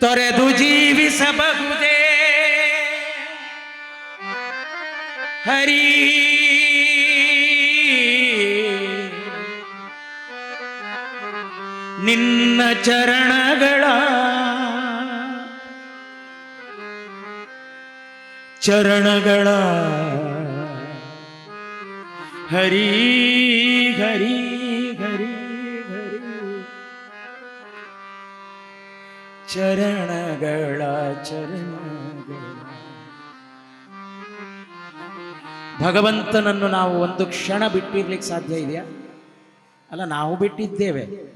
ತೊರೆದು ಜೀವಿಸಬಹುದೇ? ಹರಿ. ನಿನ್ನ ಚರಣಗಳ ಚರಣಗಳ ಹರಿ ಹರಿ. ಚರಣಗಳ ಚರಣಗಳ. ಭಗವಂತನನ್ನು ನಾವು ಒಂದು ಕ್ಷಣ ಬಿಟ್ಟಿರ್ಲಿಕ್ಕೆ ಸಾಧ್ಯ ಇದೆಯಾ? ಅಲ್ಲ, ನಾವು ಬಿಟ್ಟಿದ್ದೇವೆ.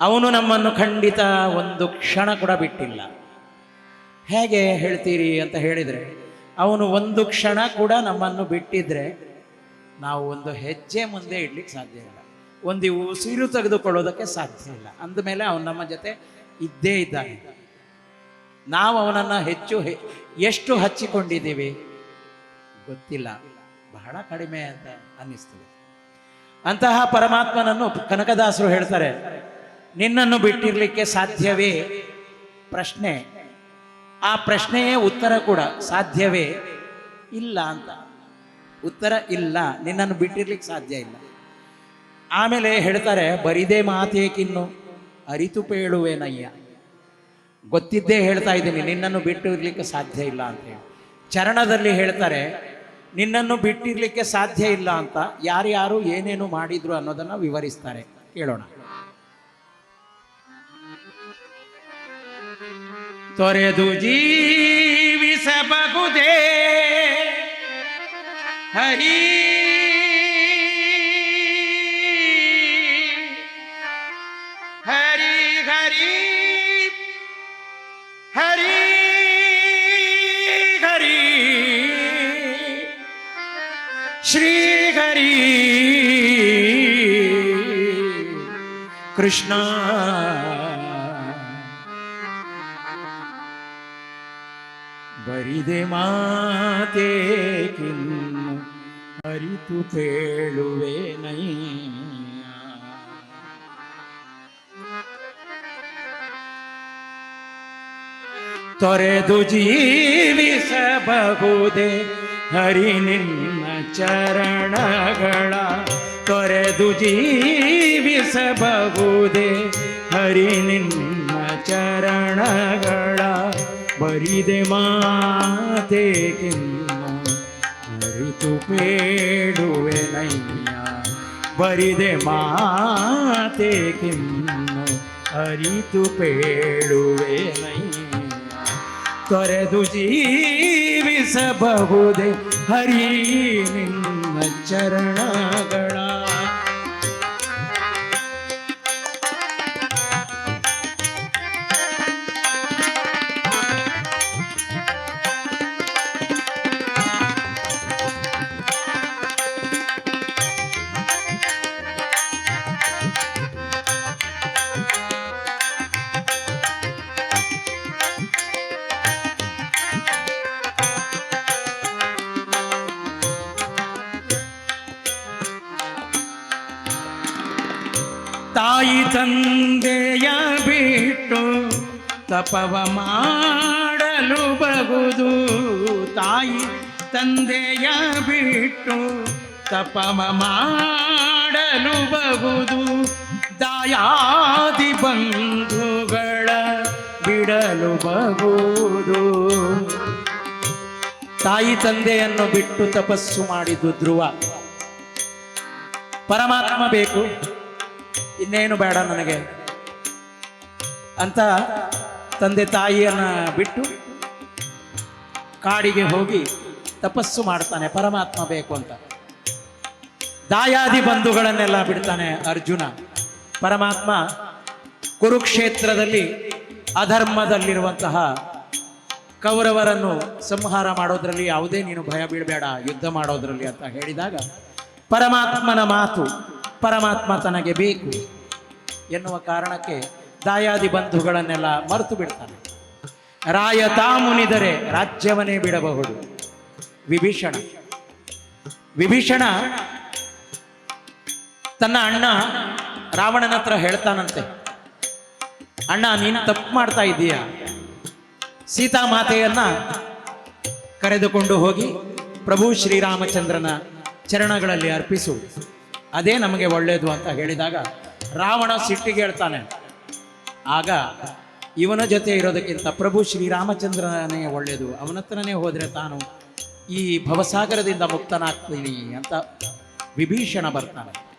ಅವನು ನಮ್ಮನ್ನು ಖಂಡಿತ ಒಂದು ಕ್ಷಣ ಕೂಡ ಬಿಟ್ಟಿಲ್ಲ. ಹೇಗೆ ಹೇಳ್ತೀರಿ ಅಂತ ಹೇಳಿದರೆ, ಅವನು ಒಂದು ಕ್ಷಣ ಕೂಡ ನಮ್ಮನ್ನು ಬಿಟ್ಟಿದ್ರೆ ನಾವು ಒಂದು ಹೆಜ್ಜೆ ಮುಂದೆ ಇಡ್ಲಿಕ್ಕೆ ಸಾಧ್ಯ ಇಲ್ಲ. ಒಂದು ಉಸಿರು ತೆಗೆದುಕೊಳ್ಳೋದಕ್ಕೆ ಸಾಧ್ಯ ಇಲ್ಲ. ಅಂದಮೇಲೆ ಅವನು ನಮ್ಮ ಜೊತೆ ಇದ್ದೇ ಇದ್ದಾನೆ. ನಾವು ಅವನನ್ನು ಹೆಚ್ಚು ಎಷ್ಟು ಹಚ್ಚಿಕೊಂಡಿದ್ದೀವಿ? ಗೊತ್ತಿಲ್ಲ. ಬಹಳ ಕಡಿಮೆ ಅಂತ ಅನ್ನಿಸ್ತದೆ. ಅಂತಹ ಪರಮಾತ್ಮನನ್ನು ಕನಕದಾಸರು ಹೇಳ್ತಾರೆ, ನಿನ್ನನ್ನು ಬಿಟ್ಟಿರಲಿಕ್ಕೆ ಸಾಧ್ಯವೇ? ಪ್ರಶ್ನೆ. ಆ ಪ್ರಶ್ನೆಯೇ ಉತ್ತರ ಕೂಡ, ಸಾಧ್ಯವೇ ಇಲ್ಲ ಅಂತ. ಉತ್ತರ ಇಲ್ಲ. ನಿನ್ನನ್ನು ಬಿಟ್ಟಿರ್ಲಿಕ್ಕೆ ಸಾಧ್ಯ ಇಲ್ಲ. ಆಮೇಲೆ ಹೇಳ್ತಾರೆ, ಬರಿದೆ ಮಾತೇಕಿನ್ನು, ಅರಿತು ಪೇಳುವೇನಯ್ಯ ಗೊತ್ತಿದ್ದೇ ಹೇಳ್ತಾ ಇದ್ದೀನಿ, ನಿನ್ನನ್ನು ಬಿಟ್ಟು ಇರಲಿಕ್ಕೆ ಸಾಧ್ಯ ಇಲ್ಲ ಅಂತ ಹೇಳಿ. ಚರಣದಲ್ಲಿ ಹೇಳ್ತಾರೆ, ನಿನ್ನನ್ನು ಬಿಟ್ಟಿರಲಿಕ್ಕೆ ಸಾಧ್ಯ ಇಲ್ಲ ಅಂತ, ಯಾರ್ಯಾರು ಏನೇನು ಮಾಡಿದ್ರು ಅನ್ನೋದನ್ನ ವಿವರಿಸ್ತಾರೆ. ಕೇಳೋಣ. ತೊರೆದು ಜೀವಿಸಬಹುದೇ? ಹರಿ ಕೃಷ್ಣ. ಬರಿದೆ ಮಾತೆ ಕಿನ್ನು ಅರಿತು ಪೇಳುವೆ ನೈ ತೊರೆದು ಜೀವಿಸಬಹುದೇ ಹರಿ ನಿನ್ನ ಚರಣಗಳ ತೊರೆದು ಜೀವಿಸಬಹುದೇ? ಹರಿ ನಿನ್ನ ಚರಣಗಳ ಬರಿದೆ ಮಾತೆ ಕಿನ್ನ. ಅರಿತು ಪೇಡುವೆ ನಯ್ಯ ಬರಿದೆ ಮಾತೆ ಕಿನ್ನು. ಅರಿತು ಪೇಳುವೆ ನಯ್ಯ ತೊರೆದು ಜೀವಿಸಬಹುದೇ? ಹರಿ ನಿನ್ನ ಚರಣಗಳ ತಂದೆಯ ಬಿಟ್ಟು ತಪವ ಮಾಡಲು ಬಗುದು ತಾಯಿ ತಂದೆಯ ಬಿಟ್ಟು ತಪವ ಮಾಡಲು ಬಗುದು ದಾಯಾದಿ ಬಂಧುಗಳ ಬಿಡಲು ಬಗುದು ತಾಯಿ ತಂದೆಯನ್ನು ಬಿಟ್ಟು ತಪಸ್ಸು ಮಾಡಿದ್ದು ಧ್ರುವ. ಪರಮಾತ್ಮ ಬೇಕು. ಇನ್ನೇನು ಬೇಡ ನನಗೆ ಅಂತ ತಂದೆ ತಾಯಿಯನ್ನ ಬಿಟ್ಟು ಕಾಡಿಗೆ ಹೋಗಿ ತಪಸ್ಸು ಮಾಡ್ತಾನೆ, ಪರಮಾತ್ಮ ಬೇಕು ಅಂತ. ದಾಯಾದಿ ಬಂಧುಗಳನ್ನೆಲ್ಲ ಬಿಡ್ತಾನೆ ಅರ್ಜುನ. ಪರಮಾತ್ಮ ಕುರುಕ್ಷೇತ್ರದಲ್ಲಿ ಅಧರ್ಮದಲ್ಲಿರುವಂತಹ ಕೌರವರನ್ನು ಸಂಹಾರ ಮಾಡೋದ್ರಲ್ಲಿ ಯಾವುದೇ ನೀನು ಭಯ ಬೀಳಬೇಡ, ಯುದ್ಧ ಮಾಡೋದ್ರಲ್ಲಿ ಅಂತ ಹೇಳಿದಾಗ ಪರಮಾತ್ಮನ ಮಾತು ಪರಮಾತ್ಮ ತನಗೆ ಬೇಕು ಎನ್ನುವ ಕಾರಣಕ್ಕೆ ದಾಯಾದಿ ಬಂಧುಗಳನ್ನೆಲ್ಲ ಮರೆತು ಬಿಡ್ತಾನೆ. ರಾಯ ಮುನಿದರೆ ರಾಜ್ಯವನ್ನೇ ಬಿಡಬಹುದು. ವಿಭೀಷಣ. ವಿಭೀಷಣ ತನ್ನ ಅಣ್ಣ ರಾವಣನ ಹತ್ರ ಹೇಳ್ತಾನಂತೆ, ಅಣ್ಣ, ನೀನು ತಪ್ಪು ಮಾಡ್ತಾ ಇದ್ದೀಯ? ಸೀತಾಮಾತೆಯನ್ನ ಕರೆದುಕೊಂಡು ಹೋಗಿ ಪ್ರಭು ಶ್ರೀರಾಮಚಂದ್ರನ ಚರಣಗಳಲ್ಲಿ ಅರ್ಪಿಸು. ಅದೇ ನಮಗೆ ಒಳ್ಳೆಯದು ಅಂತ ಹೇಳಿದಾಗ ರಾವಣ ಸಿಟ್ಟಿಗೆ ಹೇಳ್ತಾನೆ ಆಗ ಇವನ ಜೊತೆ ಇರೋದಕ್ಕಿಂತ ಪ್ರಭು ಶ್ರೀರಾಮಚಂದ್ರನೇ ಒಳ್ಳೆಯದು ಅವನ ಹತ್ರನೇ ಹೋದರೆ ತಾನು ಈ ಭವಸಾಗರದಿಂದ ಮುಕ್ತನಾಗ್ತೀನಿ ಅಂತ ವಿಭೀಷಣ ಬರ್ತಾನೆ.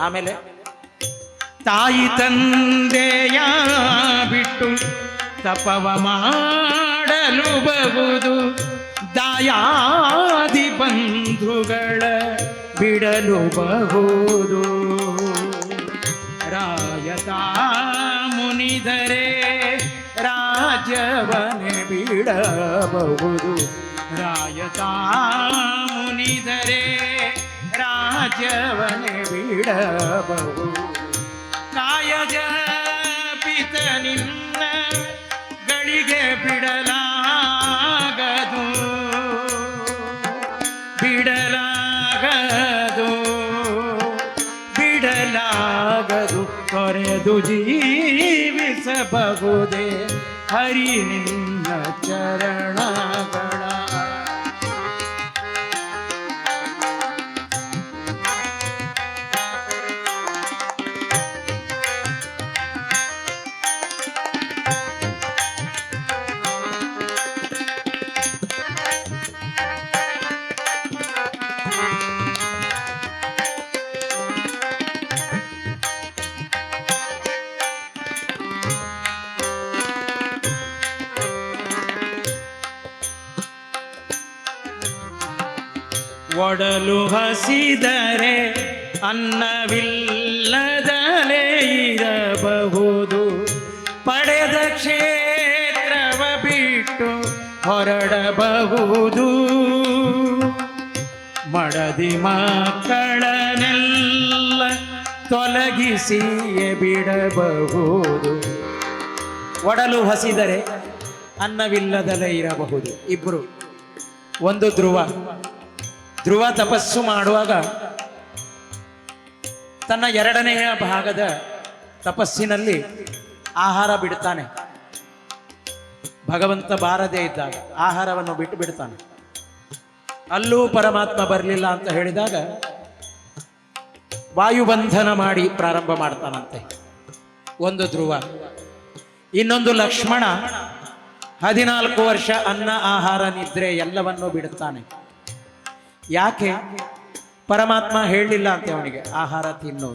ಆಮೇಲೆ ತಾಯಿ ತಂದೆಯ ಬಿಟ್ಟು ತಪವ ಮಾಡಲು ದಾಯಾದಿ ಬಂಧುಗಳ ಬಿಡಲು ಬಹುದು. ರಾಯತ ಮುನಿದರೆ ರಾಜವನೆ ಬಿಡಬಹುದು. ರಾಯತ ಮುನಿದರೆ ರಾಜವನೆ ಬಿಡಬಹುದು. ಕಾಯಜ ಪಿತ ನಿನ್ನ ಗಳಿಗೆ ಬಿಡಲಾಗದು ಬಿಡಲಾಗದು ತೊರೆದು ಜೀವಿಸಬಹುದೇ. ಹರಿ ನಿನ್ನ ಚರಣಗಳ ಒಡಲು ಹಸಿದರೆ ಅನ್ನವಿಲ್ಲದಲೇ ಇರಬಹುದು ಪಡೆದ ಕ್ಷೇತ್ರವ ಬಿಟ್ಟು ಹೊರಡಬಹುದು. ಮಡದಿ ಮಕ್ಕಳನೆಲ್ಲ ತೊಲಗಿಸಿಯೇ ಬಿಡಬಹುದು. ಒಡಲು ಹಸಿದರೆ ಅನ್ನವಿಲ್ಲದಲೇ ಇರಬಹುದು ಇಬ್ಬರು ಒಂದು ಧ್ರುವ. ಧ್ರುವ ತಪಸ್ಸು ಮಾಡುವಾಗ ತನ್ನ ಎರಡನೆಯ ಭಾಗದ ತಪಸ್ಸಿನಲ್ಲಿ ಆಹಾರ ಬಿಡ್ತಾನೆ. ಭಗವಂತ ಬಾರದೇ ಇದ್ದಾಗ ಆಹಾರವನ್ನು ಬಿಟ್ಟು ಬಿಡ್ತಾನೆ. ಅಲ್ಲೂ ಪರಮಾತ್ಮ ಬರಲಿಲ್ಲ ಅಂತ ಹೇಳಿದಾಗ ವಾಯುಬಂಧನ ಮಾಡಿ ಪ್ರಾರಂಭ ಮಾಡ್ತಾನಂತೆ. ಒಂದು ಧ್ರುವ. ಇನ್ನೊಂದು ಲಕ್ಷ್ಮಣ ಹದಿನಾಲ್ಕು ವರ್ಷ ಅನ್ನ, ಆಹಾರ, ನಿದ್ರೆ ಎಲ್ಲವನ್ನೂ ಬಿಡುತ್ತಾನೆ. ಯಾಕೆ? ಪರಮಾತ್ಮ ಹೇಳಲಿಲ್ಲ ಅಂತ ಅವನಿಗೆ, ಆಹಾರ ತಿನ್ನು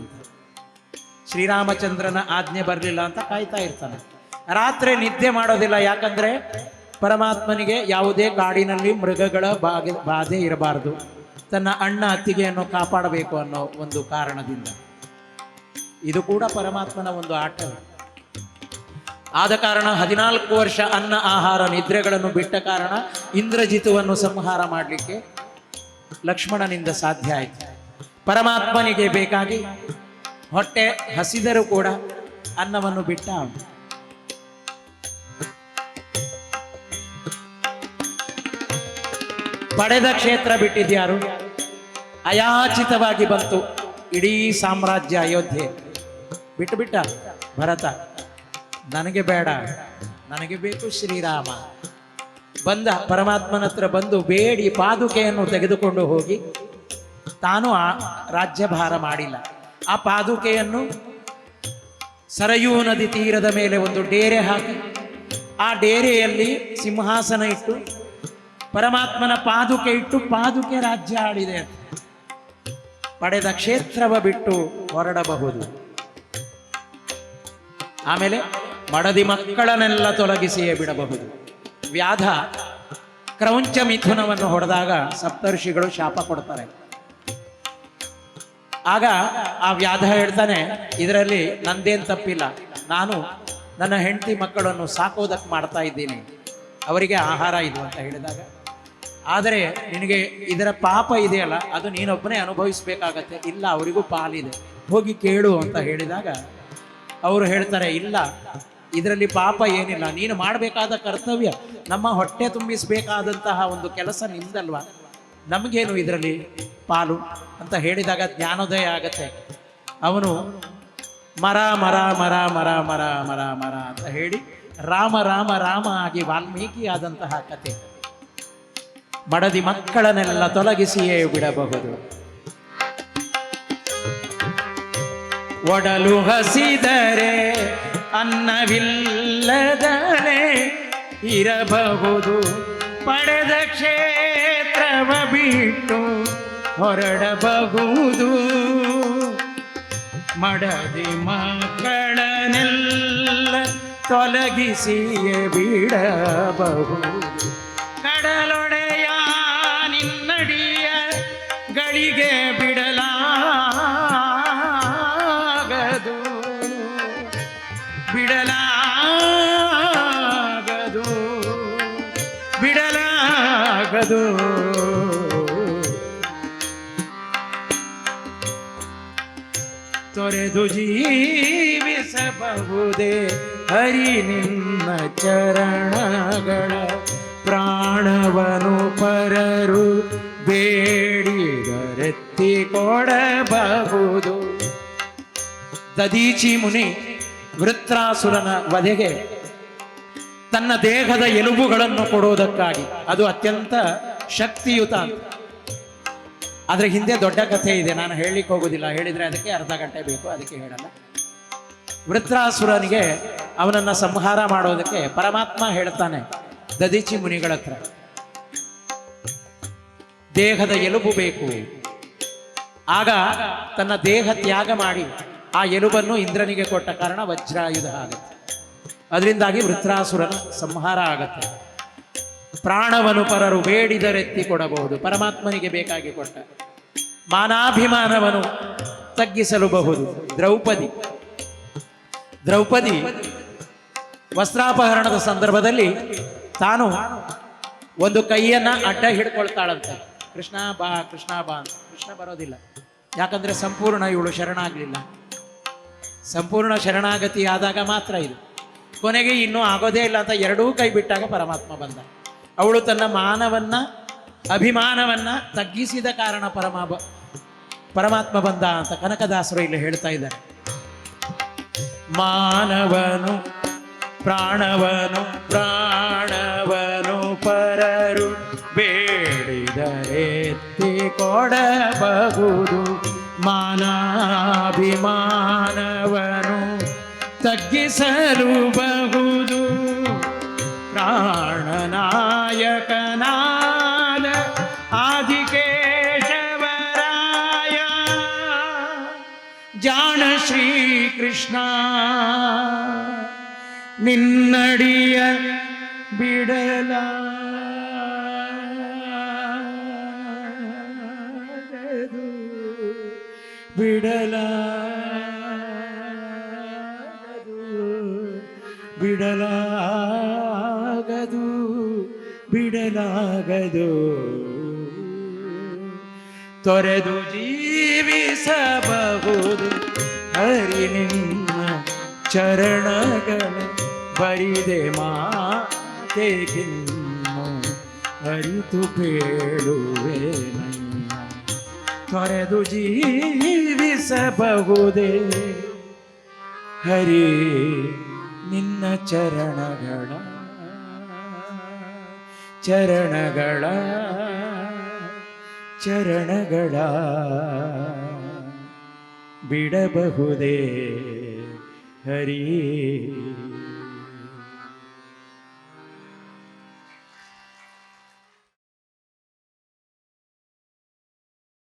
ಶ್ರೀರಾಮಚಂದ್ರನ ಆಜ್ಞೆ ಬರಲಿಲ್ಲ ಅಂತ ಕಾಯ್ತಾ ಇರ್ತಾನೆ. ರಾತ್ರಿ ನಿದ್ದೆ ಮಾಡೋದಿಲ್ಲ, ಯಾಕಂದ್ರೆ ಪರಮಾತ್ಮನಿಗೆ ಯಾವುದೇ ಕಾಡಿನಲ್ಲಿ ಮೃಗಗಳ ಬಾಗೆ, ಬಾಧೆ ಇರಬಾರದು. ತನ್ನ ಅಣ್ಣ ಅತ್ತಿಗೆಯನ್ನು ಕಾಪಾಡಬೇಕು ಅನ್ನೋ ಒಂದು ಕಾರಣದಿಂದ. ಇದು ಕೂಡ ಪರಮಾತ್ಮನ ಒಂದು ಆಟ ಆದ ಕಾರಣ ಹದಿನಾಲ್ಕು ವರ್ಷ ಅನ್ನ, ಆಹಾರ, ನಿದ್ರೆಗಳನ್ನು ಬಿಟ್ಟ ಕಾರಣ ಇಂದ್ರಜಿತುವನ್ನು ಸಂಹಾರ ಮಾಡಲಿಕ್ಕೆ ಲಕ್ಷ್ಮಣನಿಂದ ಸಾಧ್ಯ ಆಯಿತು. ಪರಮಾತ್ಮನಿಗೆ ಬೇಕಾಗಿ ಹೊಟ್ಟೆ ಹಸಿದರೂ ಕೂಡ ಅನ್ನವನ್ನು ಬಿಟ್ಟ. ಪಡೆದ ಕ್ಷೇತ್ರ ಬಿಟ್ಟಿದ್ಯಾರು? ಅಯಾಚಿತವಾಗಿ ಬಂತು ಇಡೀ ಸಾಮ್ರಾಜ್ಯ ಅಯೋಧ್ಯೆ. ಬಿಟ್ಟು ಬಿಟ್ಟ ಭರತ. ನನಗೆ ಬೇಡ. ನನಗೆ ಬೇಕು ಶ್ರೀರಾಮ. ಬಂದ ಪರಮಾತ್ಮನ ಹತ್ರ ಬಂದು ಬೇಡಿ ಪಾದುಕೆಯನ್ನು ತೆಗೆದುಕೊಂಡು ಹೋಗಿ, ತಾನು ಆ ರಾಜ್ಯಭಾರ ಮಾಡಿಲ್ಲ. ಆ ಪಾದುಕೆಯನ್ನು ಸರಯೂ ನದಿ ತೀರದ ಮೇಲೆ ಒಂದು ಡೇರೆ ಹಾಕಿ, ಆ ಡೇರೆಯಲ್ಲಿ ಸಿಂಹಾಸನ ಇಟ್ಟು, ಪರಮಾತ್ಮನ ಪಾದುಕೆ ಇಟ್ಟು ಪಾದುಕೆ ರಾಜ್ಯ ಆಡಿದೆ ಪಡೆದ ಕ್ಷೇತ್ರವ ಬಿಟ್ಟು ಹೊರಡಬಹುದು. ಆಮೇಲೆ ಮಡದಿ ಮಕ್ಕಳನ್ನೆಲ್ಲ ತೊಲಗಿಸಿಯೇ ಬಿಡಬಹುದು. ವ್ಯಾಧ ಕ್ರೌಂಚ ಮಿಥುನವನ್ನು ಹೊಡೆದಾಗ ಸಪ್ತರ್ಷಿಗಳು ಶಾಪ ಕೊಡ್ತಾರೆ. ಆಗ ಆ ವ್ಯಾಧ ಹೇಳ್ತಾನೆ, ಇದರಲ್ಲಿ ನಂದೇನ್ ತಪ್ಪಿಲ್ಲ. ನಾನು ನನ್ನ ಹೆಂಡತಿ ಮಕ್ಕಳನ್ನು ಸಾಕೋದಕ್ಕೆ ಮಾಡ್ತಾ ಇದ್ದೀನಿ. ಅವರಿಗೆ ಆಹಾರ ಇದು, ಅಂತ ಹೇಳಿದಾಗ, ಆದರೆ ನಿನಗೆ ಇದರ ಪಾಪ ಇದೆಯಲ್ಲ, ಅದು ನೀನೊಬ್ಬನೇ ಅನುಭವಿಸಬೇಕಾಗತ್ತೆ. ಇಲ್ಲ, ಅವರಿಗೂ ಪಾಲಿದೆ. ಹೋಗಿ ಕೇಳು, ಅಂತ ಹೇಳಿದಾಗ, ಅವರು ಹೇಳ್ತಾರೆ, ಇಲ್ಲ ಇದರಲ್ಲಿ ಪಾಪ ಏನಿಲ್ಲ. ನೀನು ಮಾಡಬೇಕಾದ ಕರ್ತವ್ಯ, ನಮ್ಮ ಹೊಟ್ಟೆ ತುಂಬಿಸಬೇಕಾದಂತಹ ಒಂದು ಕೆಲಸ ನಿಂದಲ್ವ ನಮಗೇನು ಇದರಲ್ಲಿ ಪಾಲು ಅಂತ ಹೇಳಿದಾಗ ಜ್ಞಾನೋದಯ ಆಗತ್ತೆ. ಅವನು ಮರ ಮರ ಮರ ಮರ ಮರ ಮರ ಮರ ಅಂತ ಹೇಳಿ ರಾಮ ರಾಮ ರಾಮ ಆಗಿ ವಾಲ್ಮೀಕಿ ಆದಂತಹ ಕತೆ. ಬಡದಿ ಮಕ್ಕಳನ್ನೆಲ್ಲ ತೊಲಗಿಸಿಯೇ ಬಿಡಬಹುದು. ಒಡಲು ಹಸಿದರೆ ಅನ್ನವಿಲ್ಲದಲೆ ಇರಬಹುದು. ಪಡೆದ ಕ್ಷೇತ್ರವ ಬಿಟ್ಟು ಹೊರಡಬಹುದು. ಮಡದಿ ಮಕ್ಕಳನೆಲ್ಲ ತೊಲಗಿಸಿಯೇ ಬಿಡಬಹುದು. ಕಡಲೊಡೆಯ ನಿನ್ನಡಿಯ ಗಳಿಗೆ ತೊರೆದು ಜೀವಿಸಬಹುದೇ? ಹರಿ ನಿನ್ನ ಚರಣಗಳ ಪ್ರಾಣವನು ಪರರು ಬೇಡಿದರೆತ್ತಿ ಕೊಡಬಹುದು. ದದೀಚಿ ಮುನಿ ವೃತ್ರಾಸುರನ ವಧೆಗೆ ತನ್ನ ದೇಹದ ಎಲುಬುಗಳನ್ನು ಕೊಡುವುದಕ್ಕಾಗಿ. ಅದು ಅತ್ಯಂತ ಶಕ್ತಿಯುತ ಅದ್ರ ಹಿಂದೆ ದೊಡ್ಡ ಕಥೆ ಇದೆ. ನಾನು ಹೇಳಲಿಕ್ಕೆ ಹೋಗೋದಿಲ್ಲ. ಹೇಳಿದ್ರೆ ಅದಕ್ಕೆ ಅರ್ಧ ಗಂಟೆ ಬೇಕು. ಅದಕ್ಕೆ ಹೇಳಲ್ಲ. ವೃತ್ರಾಸುರನಿಗೆ ಅವನನ್ನ ಸಂಹಾರ ಮಾಡೋದಕ್ಕೆ ಪರಮಾತ್ಮ ಹೇಳ್ತಾನೆ, ದದಿಚಿ ಮುನಿಗಳ ಹತ್ರ, ದೇಹದ ಎಲುಬು ಬೇಕು. ಆಗ ತನ್ನ ದೇಹ ತ್ಯಾಗ ಮಾಡಿ ಆ ಎಲುಬನ್ನು ಇಂದ್ರನಿಗೆ ಕೊಟ್ಟ ಕಾರಣ ವಜ್ರಾಯುಧ ಆಗುತ್ತೆ. ಅದರಿಂದಾಗಿ ವೃತ್ರಾಸುರನ ಸಂಹಾರ ಆಗತ್ತೆ. ಪ್ರಾಣವನು ಪರರು ಬೇಡಿದರೆತ್ತಿ ಕೊಡಬಹುದು ಪರಮಾತ್ಮನಿಗೆ ಬೇಕಾಗಿ ಕೊಟ್ಟ ಮಾನಾಭಿಮಾನವನ್ನು ತಗ್ಗಿಸಲುಬಹುದು ದ್ರೌಪದಿ. ದ್ರೌಪದಿ ವಸ್ತ್ರಾಪಹರಣದ ಸಂದರ್ಭದಲ್ಲಿ ತಾನು ಒಂದು ಕೈಯನ್ನ ಅಡ್ಡ ಹಿಡ್ಕೊಳ್ತಾಳಂತೆ. ಕೃಷ್ಣ ಬಾ ಕೃಷ್ಣ ಬಾ ಅಂತ. ಕೃಷ್ಣ ಬರೋದಿಲ್ಲ. ಯಾಕಂದ್ರೆ ಸಂಪೂರ್ಣ ಇವಳು ಶರಣಾಗಲಿಲ್ಲ. ಸಂಪೂರ್ಣ ಶರಣಾಗತಿ ಆದಾಗ ಮಾತ್ರ ಇದು. ಕೊನೆಗೆ ಇನ್ನೂ ಆಗೋದೇ ಇಲ್ಲ ಅಂತ ಎರಡೂ ಕೈ ಬಿಟ್ಟಾಗ ಪರಮಾತ್ಮ ಬಂದ. ಅವಳು ತನ್ನ ಮಾನವನ್ನ, ಅಭಿಮಾನವನ್ನ ತಗ್ಗಿಸಿದ ಕಾರಣ ಪರಮ ಪರಮಾತ್ಮ ಬಂದ ಅಂತ ಕನಕದಾಸರು ಇಲ್ಲಿ ಹೇಳ್ತಾ ಇದ್ದಾರೆ. ಮಾನವನು, ಪ್ರಾಣವನು ಪ್ರಾಣವನು ಪರರು, ಬೇಡಿದರೆ ಕೊಡಬಹುದು. ಮಾನಾಭಿಮಾನವನು ತಗ್ಗಿಸಲು ಬಹುದು കല്യാണനായകനായ ആദികേശവരായ ജാണ ശ്രീകൃഷ്ണ. നിന്നടിയ വിടലാ ಬಿಡಲಾಗದು ಬಿಡಲಾಗದು. ತೊರೆದು ಜೀವಿಸಬಹುದು ಹರಿ ನಿನ್ನ ಚರಣಗಳ ಬರಿದೆ ಮಾತೆಗಿನ್ನು ಅರಿತು ಬೇಡುವೆ ತೊರೆದು ಜೀವಿಸಬಹುದೇ ಹರಿ ನಿನ್ನ ಚರಣಗಳ ಚರಣಗಳ ಚರಣಗಳ ಬಿಡಬಹುದೇ ಹರಿ